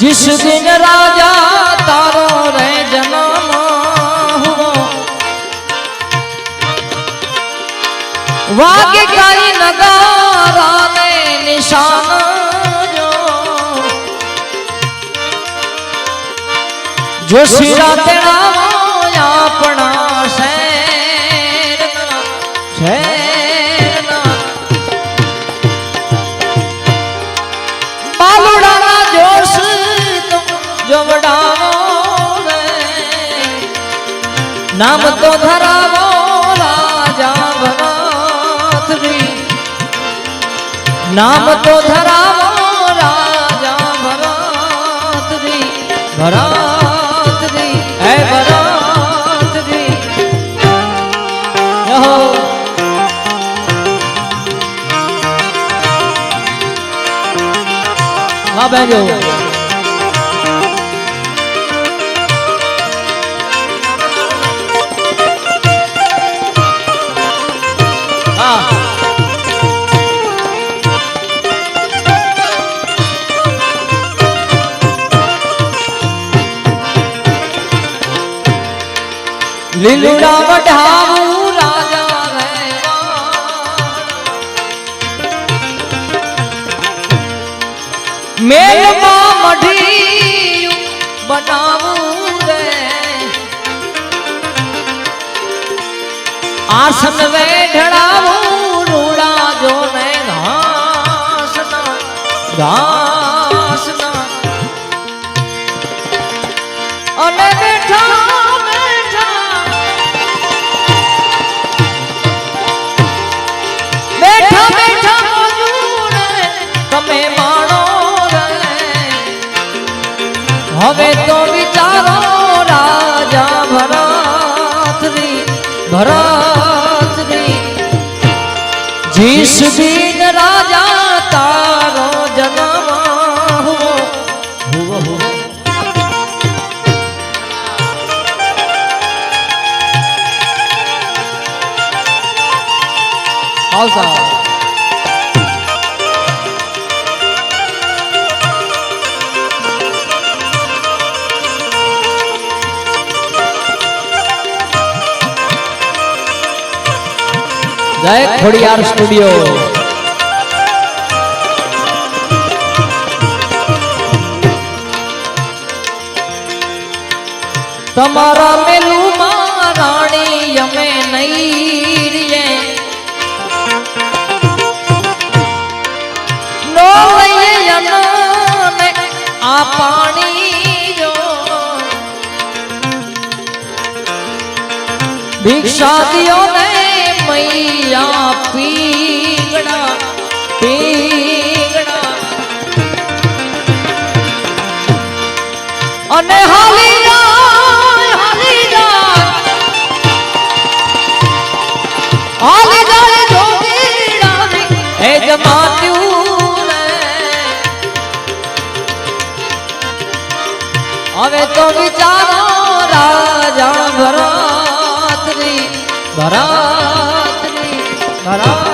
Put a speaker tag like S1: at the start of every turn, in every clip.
S1: जिस दिन राजा तारो रे जन्म हुओ वागे काई नगारा ने निशान जो। जो सिरा तेरा अपना નામ તો ધરાવો રાજા ભરતરી નામ તો ધરાવો રાજા ભરતરી ભરતરી હે ભરતરી યહો વાહ બેજો લીલુડા વઢાવું રાજા રે મેલમાં મઢી બનાવું રે આસન વેઢડાવું રૂડા જો ને ઘાસના ઘાસના જીસ દિન રાજા તારો જન્મ હુઓ જય ખોડિયાર સ્ટુડિયો તમારા મેલુમાં રાણી અમે નહીં રીએ નો લઈએ અનને આ પાણી જો ભિક્ષા દિયો ને મૈયા પીગડા પીગડા અને હાલી જાય હાલી જાય હવે તો વિચારો રાજા ભરતરી ભરા ભરત યહો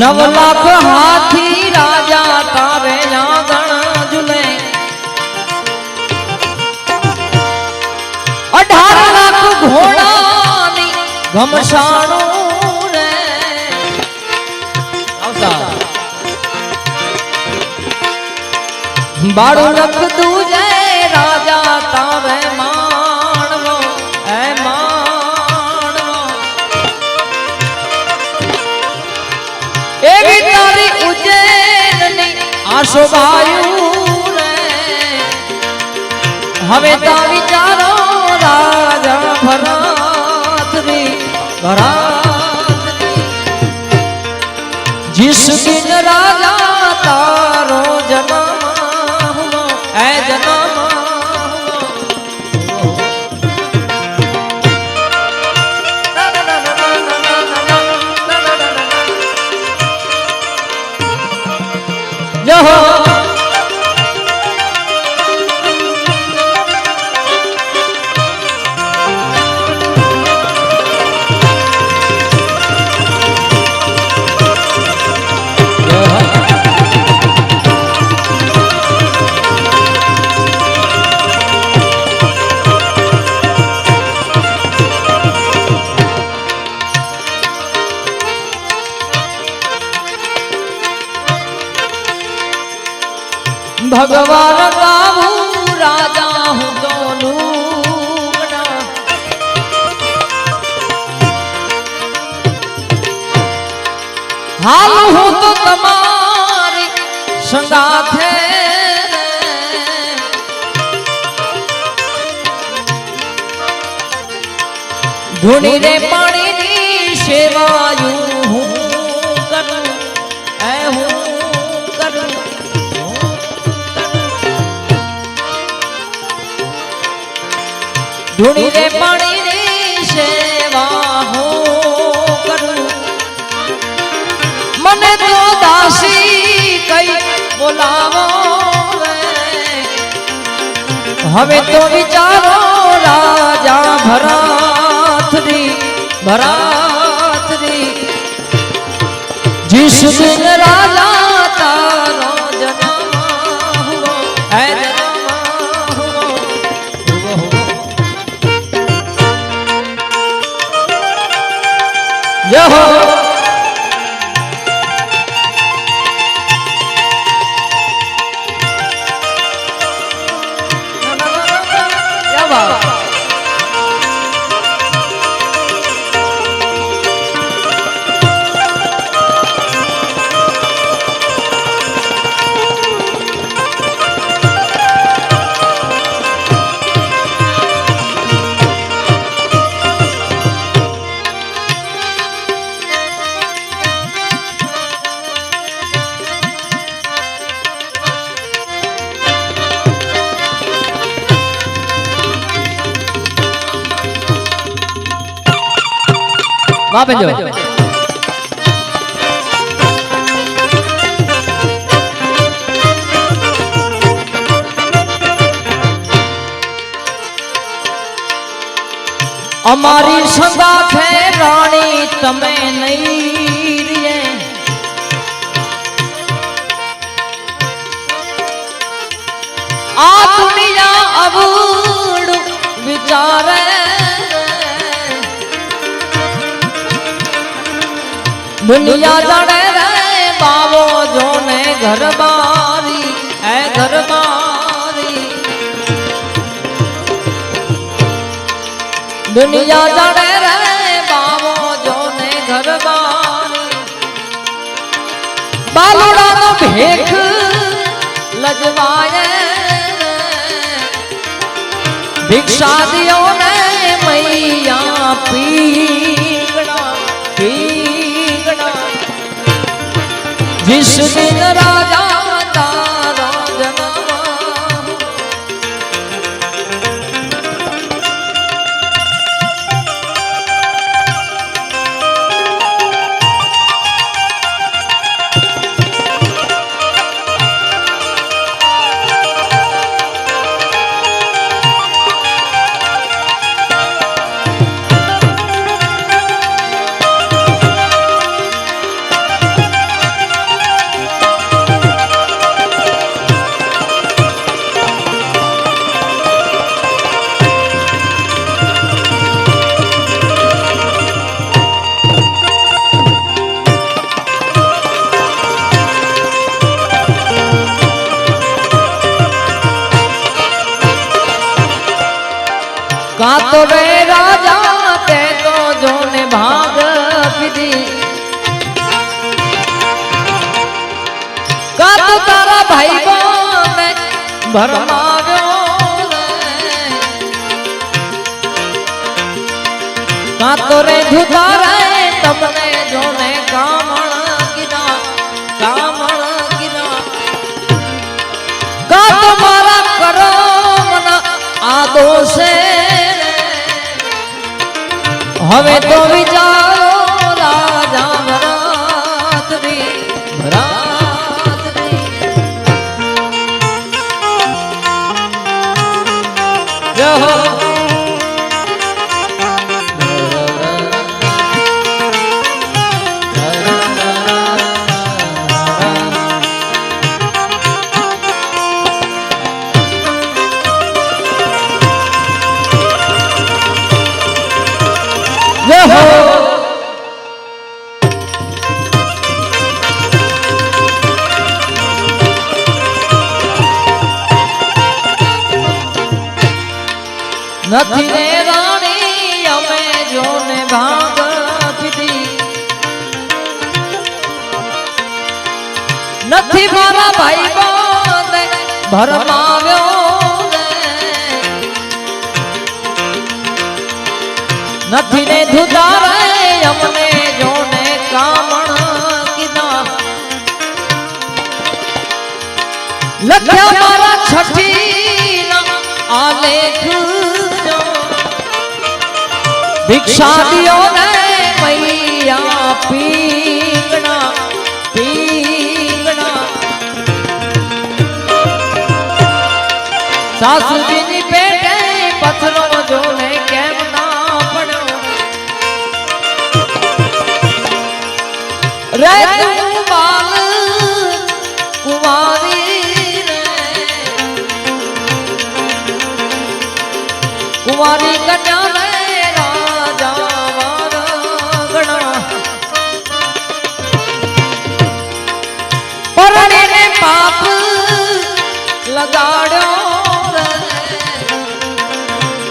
S1: नवलाख हाथी राजा तारे आंगण जुले अठारह लाख घोड़ा घमशान बारह बारो रख दू શોભાયું હવે તો વિચારો રાજા ભરતની ભરત ધૂણી રે પાણીની સેવાયું હું કરું, એ હું કરું, ધૂણી રે પાણીની સેવા હું કરું મને તો દાસી કઈ બોલાવો. હવે તો વિચારો રાજા नाथ रे भरात जिस दिन राजा तारो जन्मा हुआ है हुआ। यहो વાહ બેજો અમારી સંગા છે રાણી તમે નહીં રે આ દુનિયા અવૂડ વિચારે દુનિયા જાણે રે બાવો જોને ઘર બારી એ ઘર બારી દુનિયા જાણે રે બાવો જોને ઘર બારી બાલુડાનો ભેખ લજવાય ભિક્ષા દિયો ને મૈયા પીગણા પીગણા વિષ્ણુ રાજા તારા ભાઈ ભરમાવ્યો કાતો રે. ધુતા રે તમને જોને કામણ કામણ કરો મન હવે તો વિચારો નથી રાણી, અમે જોને ભાગ નથી મારા ભાઈ બોલે ભરમાવ્યો. નથી ને ધુદારે અમને જોને કામણ કીધા લખ્યા મારા છઠ્ઠી આલેખ. ભિક્ષા દિયો ને મૈયા પીગણા પીગણા સાસુજીની પેટે પથરો જોને કેમ ના પડ્યો રે તું બાલ કુંવારી રે કુંવારી કન્યા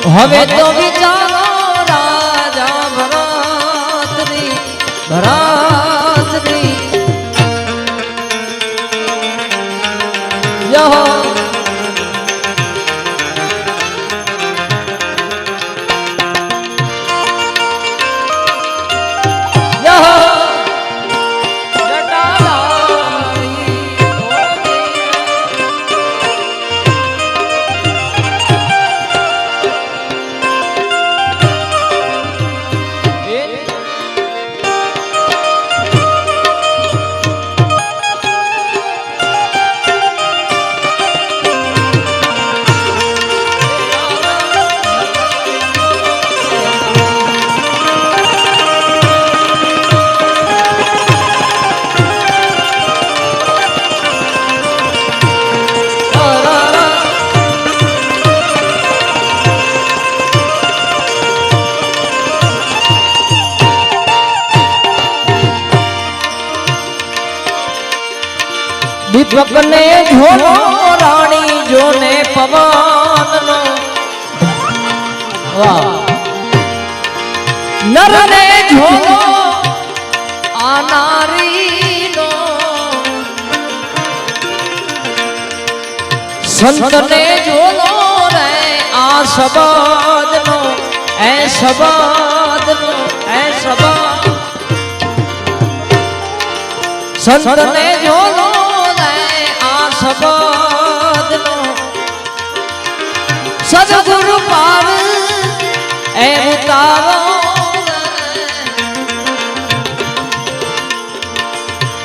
S1: હવે તો વિચારો રાજા ભરાતરી ભરાતરી દીપક ને જોનો રાણી જોને પવન નો વાહ નર ને જોનો આ નારી નો સંત ને જોનો રે આ શબદ નો એ શબદ નો એ શબદ સંતને જોનો સદગુરુ પાર, એ ઉતારો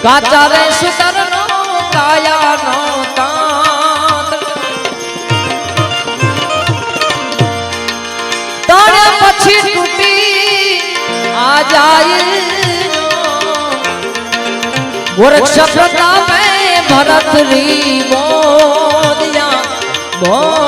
S1: કાચા રે સુતર નો કાયા નો તાણે પછી તૂટી આ જાય. ગોરક્ષ પ્રતાપે ભરત રી મોદિયા. મોદ